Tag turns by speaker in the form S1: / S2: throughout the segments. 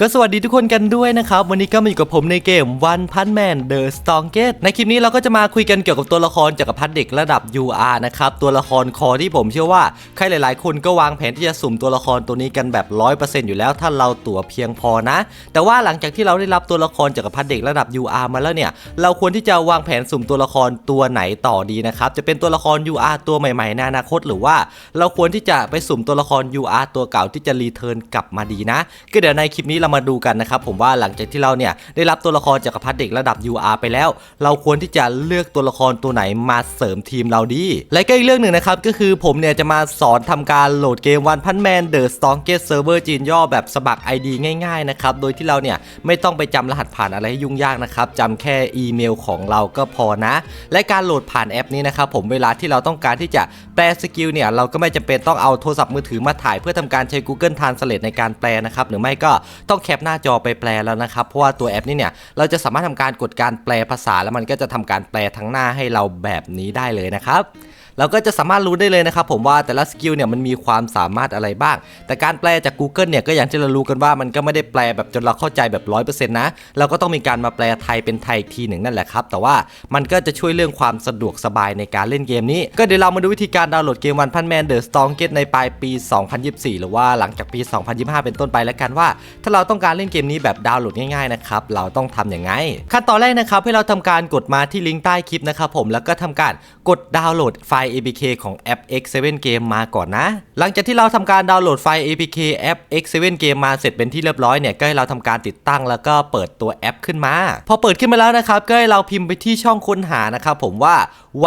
S1: ก็สวัสดีทุกคนกันด้วยนะครับ วันนี้ก็มาอยู่กับผมในเกม One Punch Man The Strongest ในคลิปนี้เราก็จะมาคุยกันเกี่ยวกับตัวละครจักรพรรดิเด็กระดับ UR นะครับ ตัวละครคอที่ผมเชื่อว่า ใครหลาย ๆ คนก็วางแผนที่จะสุ่มตัวละครตัวนี้กันแบบ 100%อยู่แล้วถ้าเราตั๋วเพียงพอนะ แต่ว่าหลังจากที่เราได้รับตัวละครจักรพรรดิเด็กระดับ UR มาแล้วเนี่ย เราควรที่จะวางแผนสุ่มตัวละครตัวไหนต่อดีนะครับ จะเป็นตัวละคร UR ตัวใหม่ ๆ ในอนาคต หรือว่า เราควรที่จะไปสุ่มตัวละคร UR ตัวเก่าที่จะรีเทิร์นกลับมาดีนะ ก็เดี๋ยวในคลิปนี้เรามาดูกันนะครับผมว่าหลังจากที่เราเนี่ยได้รับตัวละครจักรพรรดิเด็กระดับ UR ไปแล้ว เราควรที่จะเลือกตัวละครตัวไหนมาเสริมทีมเราดี และก็อีกเรื่องหนึ่งนะครับก็คือผมเนี่ยจะมาสอนทำการโหลดเกม One Punch Man The Strongest Server จีนย่อแบบสมัคร ID ง่ายๆนะครับโดยที่เราเนี่ยไม่ต้องไปจำรหัสผ่านอะไรให้ยุ่งยากนะครับจำแค่อีเมลของเราก็พอนะ และการโหลดผ่านแอปนี้นะครับผมเวลาที่เราต้องการที่จะแปลสกิลเนี่ยเราก็ไม่จำเป็นต้องเอาโทรศัพท์มือถือมาถ่ายเพื่อทำการใช้ Google Translate ในการแปลนะครับหรือไม่ก็ต้องแคปหน้าจอไปแปลแล้วนะครับ เพราะว่าตัวแอปนี้เนี่ยเราจะสามารถทำการกดการแปลภาษาแล้วมันก็จะทำการแปลทั้งหน้าให้เราแบบนี้ได้เลยนะครับ เราก็จะสามารถรู้ได้เลยนะครับผมว่าแต่ละสกิลเนี่ยมันมีความสามารถอะไรบ้าง แต่การแปลจาก Google เนี่ยก็อย่างที่เรารู้กันว่ามันก็ไม่ได้แปลแบบจนเราเข้าใจแบบ100%นะเราก็ต้องมีการมาแปลไทยเป็นไทยอีกทีหนึ่งนั่นแหละครับ แต่ว่ามันก็จะช่วยเรื่องความสะดวกสบายในการเล่นเกมนี้ ก็เดี๋ยวเรามาดูวิธีการดาวน์โหลดเกม One Punch Man The Strongest ในปลายปี 2024 หรือว่าหลังจากปี 2025 เป็นต้นไปแล้วกันว่า ถ้าเราต้องการเล่นเกมนี้แบบดาวน์โหลดง่ายๆนะครับเราต้องทำอย่างไงขั้นตอนแรกนะครับให้เราทำการกดมาที่ลิงก์ใต้คลิปนะครับผมแล้วก็ทำการกดดาวน์โหลดไฟล APK ของแอป X7 Game มาก่อนนะ หลังจากที่เราทำการดาวน์โหลดไฟล์ APK แอป X7 Game มาเสร็จเป็นที่เรียบร้อยเนี่ยก็ให้เราทำการติดตั้งแล้วก็เปิดตัวแอปขึ้นมา พอเปิดขึ้นมาแล้วนะครับก็ให้เราพิมพ์ไปที่ช่องค้นหานะครับผมว่า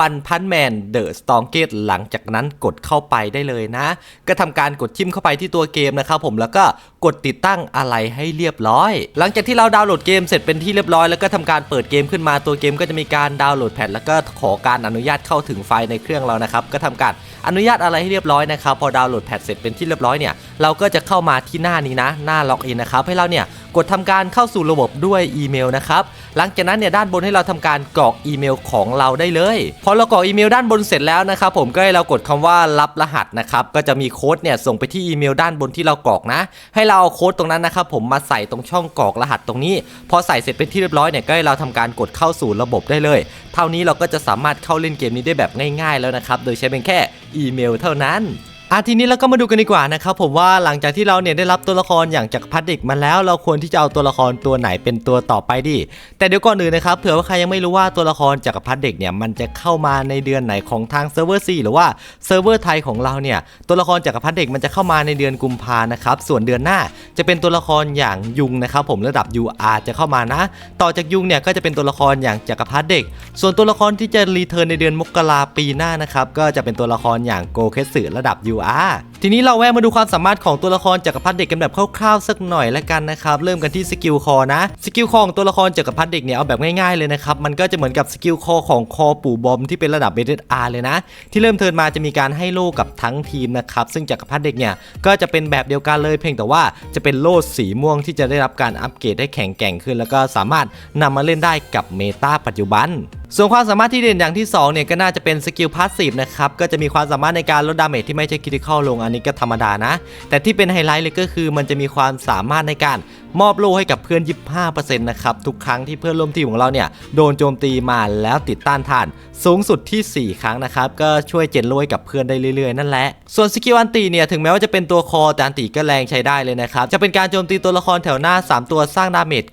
S1: One Punch Man The Strongest หลังจากนั้นกดเข้าไปได้เลยนะ ก็ทำการกดจิ้มเข้าไปที่ตัวเกมนะครับผมแล้วก็กดติดตั้งอะไรให้เรียบร้อย หลังจากที่เราดาวน์โหลดเกมเสร็จเป็นที่เรียบร้อยแล้วก็ทำการเปิดเกมขึ้นมาตัวเกมก็จะมีการดาวน์โหลดแพทแล้วก็ขอการอนุญาตเข้าถึงไฟล์ในเครื่องเรานะครับก็ทำการอนุญาตอะไรให้เรียบร้อยนะครับ พอดาวน์โหลดแพทเสร็จเป็นที่เรียบร้อยเนี่ย เราก็จะเข้ามาที่หน้านี้นะ หน้าล็อกอินนะครับ ให้เราเนี่ยกดทำการเข้าสู่ระบบด้วยอีเมลนะครับ หลังจากนั้นเนี่ยด้านบนให้เราทำการกรอกอีเมลของเราได้เลย พอเรากรอกอีเมลด้านบนเสร็จแล้วนะครับผมก็ให้เรากดคำว่ารับรหัสนะครับ ก็จะมีโค้ดเนี่ยส่งไปที่อีเมลด้านบนที่เรากรอกนะ ให้เราเอาโค้ดตรงนั้นนะครับผมมาใส่ตรงช่องกรอกรหัสตรงนี้ พอใส่เสร็จเป็นที่เรียบร้อยเนี่ยก็ให้เราทำการกดเข้าสู่ระบบได้เลย เท่านี้เราก็จะสามารถเข้าเล่นเกมนี้ได้แบบง่าย ๆ แล้วนะครับ โดยใช้เป็นแค่อีเมลเท่านั้น อะทีนี้เราก็มาดูกันดีกว่านะครับผมว่าหลังจากที่เราเนี่ยได้รับตัวละครอย่างจักรพรรดิเด็กมาแล้ว เราควรที่จะเอาตัวละครตัวไหนเป็นตัวต่อไปดี แต่เดี๋ยวก่อนอื่นนะครับเผื่อว่าใครยังไม่รู้ว่าตัวละครจักรพรรดิเด็กเนี่ยมันจะเข้ามาในเดือนไหนของทางเซิร์ฟเวอร์ซีหรือว่าเซิร์ฟเวอร์ไทยของเราเนี่ยตัวละครจักรพรรดิเด็กมันจะเข้ามาในเดือนกุมภานะครับส่วนเดือนหน้าจะเป็นตัวละครอย่างยุงนะครับผมระดับ UR จะเข้ามานะ ต่อจากยุงเนี่ยก็จะเป็นตัวละครอย่างจักรพรรดิเด็ก ส่วนตัวละครที่จะรีเทิร์นในเดือนมกราปีหน้านะครับก็จะเป็นตัวละครอย่างโกเคสึระดับ UR ทีนี้เราแวะมาดูความสามารถของตัวละครจักรพรรดิเด็กกันแบบคร่าวๆสักหน่อยละกันนะครับเริ่มกันที่สกิลคอนะสกิลคอของตัวละครจักรพรรดิเด็กเนี่ยเอาแบบง่ายๆเลยนะครับมันก็จะเหมือนกับสกิลคอของคอปู่บอมที่เป็นระดับเบสอาร์เลยนะ ที่เริ่มเทิร์นมาจะมีการให้โล่กับทั้งทีมนะครับซึ่งจักรพรรดิเด็กเนี่ยก็จะเป็นแบบเดียวกันเลยเพียงแต่ว่าจะเป็นโล่สีม่วงที่จะได้รับการอัปเกรดให้แข็งแกร่งขึ้น แล้วก็สามารถนำมาเล่นได้กับเมตาปัจจุบันส่วนความสามารถที่เด่นอย่างที่2เนี่ยก็น่าจะเป็นสกิลพาสซีฟนะครับก็จะมีความสามารถในการลดดาเมจที่ไม่ใช่คริติคอลลงอันนี้ก็ธรรมดานะ แต่ที่เป็นไฮไลท์เลยก็คือมันจะมีความสามารถในการมอบโล่ให้กับเพื่อน 25%นะครับ ทุกครั้งที่เพื่อนร่วมทีมของเราเนี่ย โดนโจมตีมาแล้วติดต้านทาน สูงสุดที่ 4 ครั้งนะครับ ก็ช่วยเจนโล่กับเพื่อนได้เรื่อยๆ นั่นแหละ ส่วนสกิลอันตีเนี่ย ถึงแม้ว่าจะเป็นตัวคอแต่อันตีก็แรงใช้ได้เลยนะครับ จะเป็นการโจมตีตัวละครแถวหน้า 3 ตัวสร้างดาเมจ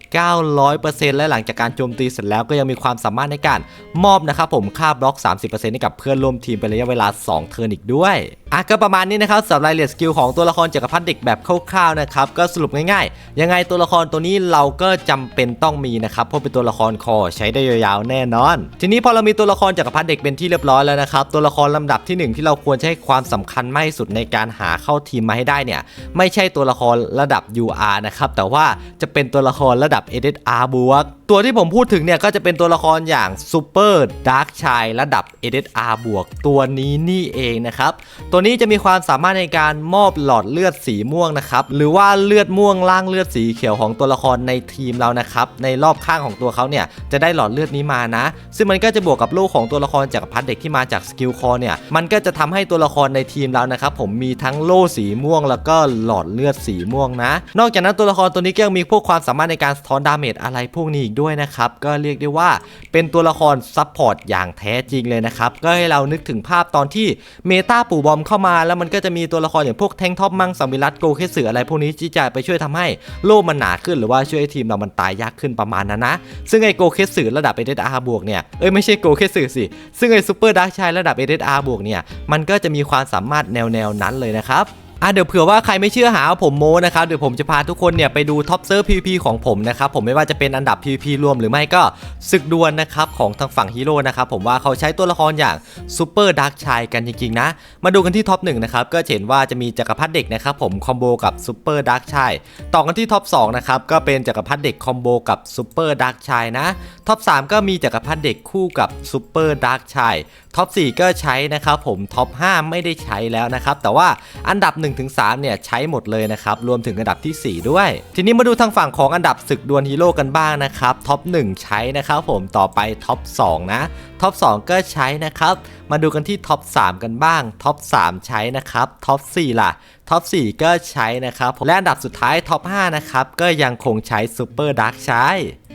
S1: 900%และหลังจากการโจมตีเสร็จแล้วก็ยังมีความสามารถในการมอบนะครับผมค่าบล็อก 30%ให้กับเพื่อนร่วมทีมเป็นระยะเวลา 2 เทิร์นอีกด้วยอะก็ประมาณนี้นะครับสำหรับรายละเอียดสกิลของตัวละครจักรพรรดิเด็กแบบคร่าวๆนะครับก็สรุปง่ายๆยังไงตัวละครตัวนี้เราก็จำเป็นต้องมีนะครับเพราะเป็นตัวละครคอใช้ได้ยาวๆแน่นอน ทีนี้พอเรามีตัวละครจักรพรรดิเด็กเป็นที่เรียบร้อยแล้วนะครับตัวละครลำดับที่หนึ่งที่เราควรใช้ความสำคัญมากที่สุดในการหาเข้าทีมมาให้ได้เนี่ยไม่ใช่ตัวละครระดับ UR นะครับแต่ว่าจะเป็นตัวละครระดับ SSR บวกตัวที่ผมพูดถึงเนี่ยก็จะเป็นตัวละครอย่างซูเปอร์ดาร์กชายระดับ SSR บวกตัวนี้นี่เองนะครับ ตัวนี้จะมีความสามารถในการมอบหลอดเลือดสีม่วงนะครับ หรือว่าเลือดม่วงล่างเลือดสีเขียวของตัวละครในทีมเรานะครับ ในรอบข้างของตัวเขาเนี่ยจะได้หลอดเลือดนี้มานะ ซึ่งมันก็จะบวกกับโล่ของตัวละครจักพรรดิเด็กที่มาจากสกิลคอเนี่ย มันก็จะทำให้ตัวละครในทีมเรานะครับผมมีทั้งโล่สีม่วง แล้วก็หลอดเลือดสีม่วงนะ นอกจากนั้นตัวละครตัวนี้ก็ยังมีพวกความสามารถในการสะท้อนดาเมจอะไรพวกนี้ด้วยนะครับ ก็เรียกได้ว่าเป็นตัวละครซับพอร์ตอย่างแท้จริงเลยนะครับ ก็ให้เรานึกถึงภาพตอนที่เมตาปู่บอมเข้ามา แล้วมันก็จะมีตัวละครอย่างพวกแทงท็อปมังสวิรัตโกเคสืออะไรพวกนี้ที่จะไปช่วยทำให้โล่มันหนาขึ้นหรือว่าช่วยให้ทีมเรามันตายยากขึ้นประมาณนั้นนะ ซึ่งไอโกเคสือระดับเอเดอาร์บวกเนี่ยเอ้ยไม่ใช่โกเคสือสิซึ่งไอซูเปอร์ดักชายระดับเอเดอาร์บวกเนี่ยมันก็จะมีความสามารถแนวแนวนั้นเลยนะครับ อะเดี๋ยวเผื่อว่าใครไม่เชื่อหาว่าผมโมนะครับเดี๋ยวผมจะพาทุกคนเนี่ยไปดูท็อปเซิร์ฟ PVP ของผมนะครับผมไม่ว่าจะเป็นอันดับ PVP รวมหรือไม่ก็ศึกดวลนะครับของทางฝั่งฮีโร่นะครับผมว่าเขาใช้ตัวละครอย่างซูเปอร์ดักชายกันจริงๆนะมาดูกันที่ท็อป1นะครับก็เห็นว่าจะมีจักรพรรดิเด็กนะครับผมคอมโบกับซูเปอร์ดักชายต่อกันที่ท็อป2นะครับก็เป็นจักรพรรดิเด็กคอมโบกับซูเปอร์ดักชายนะ ท็อป 3 ก็มีจักรพรรดิเด็กคู่กับซูเปอร์ดักชายท็อป 4 ก็ใช้นะครับผมท็อป 5 ไม่ได้ใช้แล้วนะครับ แต่ว่าอันดับ 1-3 เนี่ยใช้หมดเลยนะครับ รวมถึงอันดับทีสี่ 4 ด้วย ทีนี้มาดูทางฝั่งของอันดับศึกดวลฮีโร่กันบ้างนะครับท็อป 1 ใช้นะครับผมต่อไปท็อป 2 นะท็อป 2 ก็ใช้นะครับ มาดูกันที่ท็อป 3 กันบ้างท็อป 3 ใช้นะครับท็อป 4 ล่ะท็อป 4 ก็ใช้นะครับและอันดับสุดท้ายท็อป 5 นะครับก็ยังคงใช้ซูเปอร์ดักใช้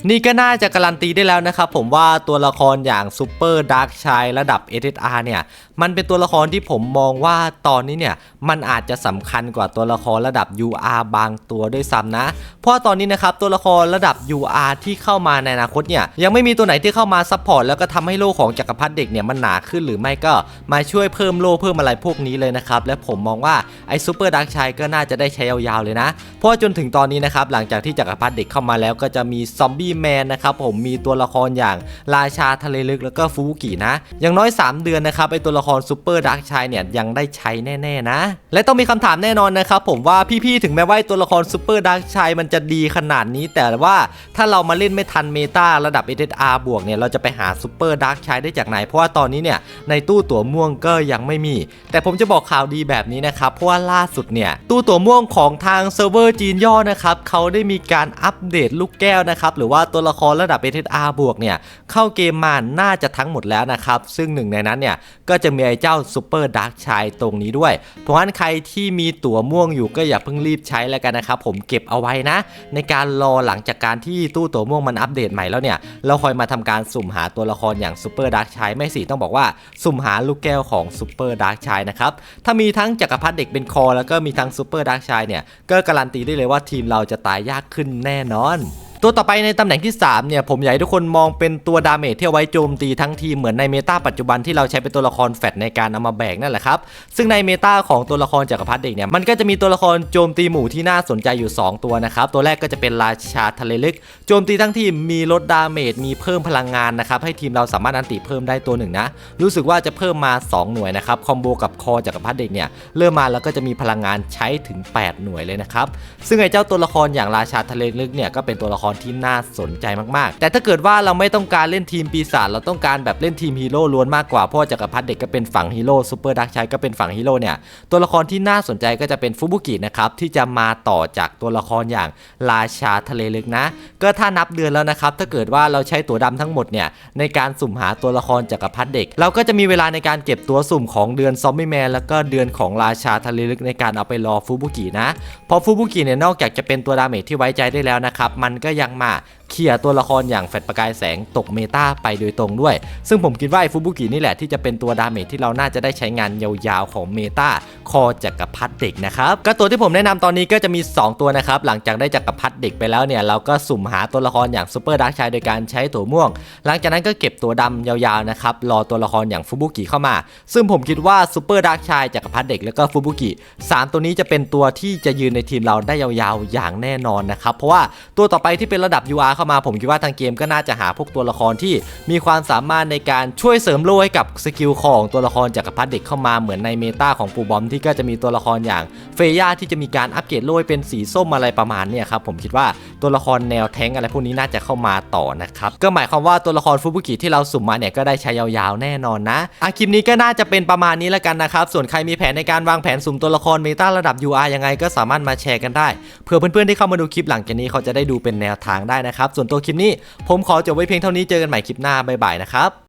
S1: นี่ก็น่าจะการันตีได้แล้วนะครับผมว่าตัวละครอย่างซูเปอร์ดาร์กชายระดับ SSR เนี่ยมันเป็นตัวละครที่ผมมองว่าตอนนี้เนี่ยมันอาจจะสำคัญกว่าตัวละครระดับ UR บางตัวด้วยซ้ำนะ เพราะตอนนี้นะครับตัวละครระดับ UR ที่เข้ามาในอนาคตเนี่ยยังไม่มีตัวไหนที่เข้ามาซัพพอร์ตแล้วก็ทำให้โลของจักรพรรดิเด็กเนี่ยมันหนาขึ้นหรือไม่ก็มาช่วยเพิ่มโลเพิ่มอะไรพวกนี้เลยนะครับและผมมองว่าไอ้ซูเปอร์ดาร์กชายก็น่าจะได้ใช้ยาวๆเลยนะเพราะว่าจนถึงตอนนี้นะครับหลังจากที่จักรพรรดิเด็กเข้ามาแล้วก็จะมีซอมบี้แมนนะครับผมมีตัวละครอย่างราชาทะเลลึกแล้วก็ฟูกินะ อย่างน้อย 3 เดือนนะครับไอตัวละครซูเปอร์ดาร์กชายเนี่ยยังได้ใช้แน่ๆนะ และต้องมีคำถามแน่นอนนะครับผมว่าพี่ๆถึงแม้ว่าตัวละครซูเปอร์ดาร์กชายมันจะดีขนาดนี้ แต่ว่าถ้าเรามาเล่นไม่ทันเมตาระดับ SSR บวกเนี่ยเราจะไปหาซูเปอร์ดาร์กชายได้จากไหน เพราะว่าตอนนี้เนี่ยในตู้ตั๋วม่วงก็ยังไม่มี แต่ผมจะบอกข่าวดีแบบนี้นะครับเพราะว่าล่าสุดเนี่ยตู้ตั๋วม่วงของทางเซิร์ฟเวอร์จีนย่อนะครับเขาได้มีการอัปเดตลูกแก้วนะครับหรือว่าตัวละครระดับ SSR บวกเนี่ยเข้าเกมมาน่าจะทั้งหมดแล้วนะครับ ซึ่งหนึ่งในนั้นเนี่ยก็จะมีไอ้เจ้าซูเปอร์ดาร์กชายตรงนี้ด้วย เพราะฉะนั้นใครที่มีตั๋วม่วงอยู่ก็อย่าเพิ่งรีบใช้แล้วกันนะครับ ผมเก็บเอาไว้นะ ในการรอหลังจากการที่ตู้ตั๋วม่วงมันอัปเดตใหม่แล้วเนี่ยเราคอยมาทำการสุ่มหาตัวละครอย่างซูเปอร์ดาร์กชายไม่สิต้องบอกว่าสุ่มหาลูกแก้วของซูเปอร์ดาร์กชายนะครับถ้ามีทั้งจักรพรรดิเด็กเป็นคอ แล้วก็มีทั้งซูเปอร์ดาร์กชายเนี่ยก็การันตีได้เลยว่าทีมเราจะตายยากขึ้นแน่นอน ตัวต่อไปในตำแหน่งที่ 3 เนี่ย ผมอยากให้ทุกคนมองเป็นตัวดาเมจที่เอาไว้โจมตีทั้งทีมเหมือนในเมตาปัจจุบันที่เราใช้เป็นตัวละครแฟดในการเอามาแบกนั่นแหละครับ ซึ่งในเมตาของตัวละครจักรพรรดิเด็กเนี่ย มันก็จะมีตัวละครโจมตีหมู่ที่น่าสนใจอยู่ 2 ตัวนะครับ ตัวแรกก็จะเป็นราชาทะเลลึก โจมตีทั้งทีมมีลดดาเมจมีเพิ่มพลังงานนะครับให้ทีมเราสามารถอันติเพิ่มได้ตัวหนึ่งนะรู้สึกว่าจะเพิ่มมา 2 หน่วยนะครับคอมโบกับคอจักรพรรดิเด็กเนี่ยเริ่มมาแล้วก็จะมีพลังงานใช้ถึง 8 หน่วยเลยนะครับซึ่งไอ้เจ้าตัวละครอย่างราชาทะเลลึกเนี่ยก็เป็นตัวละครที่น่าสนใจมากๆ แต่ถ้าเกิดว่าเราไม่ต้องการเล่นทีมปีศาจเราต้องการแบบเล่นทีมฮีโร่ล้วนมากกว่าเพราะว่าจักรพรรดิเด็กก็เป็นฝั่งฮีโร่ซูเปอร์ดักชัยก็เป็นฝั่งฮีโร่เนี่ยตัวละครที่น่าสนใจก็จะเป็นฟุบุกินะครับที่จะมาต่อจากตัวละครอย่างราชาทะเลลึกนะ ก็ถ้านับเดือนแล้วนะครับถ้าเกิดว่าเราใช้ตัวดำทั้งหมดเนี่ยในการสุ่มหาตัวละครจักรพรรดิเด็ก เราก็จะมีเวลาในการเก็บตัวสุ่มของเดือนซอมบี้แมนแล้วก็เดือนของราชาทะเลลึกในการเอาไปรอฟุบุกินะพราะฟุบุกิเนี่ยนอกจากจะเป็นตัวดาเมจที่ไว้ใจได้แล้วนะครับมันก็ยยังมา เคลียร์ตัวละครอย่างแฟดประกายแสงตกเมตาไปโดยตรงด้วย ซึ่งผมคิดว่าไอฟุบุกินี่แหละที่จะเป็นตัวดาเมจที่เราน่าจะได้ใช้งานยาวๆของเมตาคอจักรพรรดิเด็กนะครับก็ตัวที่ผมแนะนำตอนนี้ก็จะมี 2 ตัวนะครับหลังจากได้จักรพรรดิเด็กไปแล้วเนี่ยเราก็สุ่มหาตัวละครอย่างซูเปอร์ดาร์กชายโดยการใช้ตัวม่วง หลังจากนั้นก็เก็บตัวดำยาวๆนะครับรอตัวละครอย่างฟุบุกิเข้ามา ซึ่งผมคิดว่าซูเปอร์ดาร์กชายจักรพรรดิเด็กแล้วก็ฟุบุกิสามตัวนี้จะเป็นตัวที่จะยืนในทีมเราได้ยาวๆอย่างแน่นอนนะครับเพราะว่าตัวต่อไปที่เป็นระดับ UR เข้ามาผมคิดว่าทางเกมก็น่าจะหาพวกตัวละครที่มีความสามารถในการช่วยเสริมโลให้กับสกิลของตัวละครจักรพรรดิเด็กเข้ามาเหมือนในเมตาของปูบอมที่ก็จะมีตัวละครอย่างเฟย่าที่จะมีการอัปเกรดโล่ให้เป็นสีส้มอะไรประมาณเนี่ยครับผมคิดว่าตัวละครแนวแท้งอะไรพวกนี้น่าจะเข้ามาต่อนะครับก็หมายความว่าตัวละครฟุบุกิที่เราสุ่มมาเนี่ยก็ได้ใช้ยาวๆแน่นอนนะอะคลิปนี้ก็น่าจะเป็นประมาณนี้แล้วกันนะครับส่วนใครมีแผนในการวางแผนสุ่มตัวละครเมตาระดับ UR ยังไงก็สามารถมาแชร์กันได้เพื่อเพื่อนๆที่เข้ามาดูคลิปหลังจากนี้เขาจะได้ดูเป็นแนวทางได้นะครับส่วนตัวคลิปนี้ ผมขอจบไว้เพียงเท่านี้เจอกันใหม่คลิปหน้าบ๊ายบายนะครับ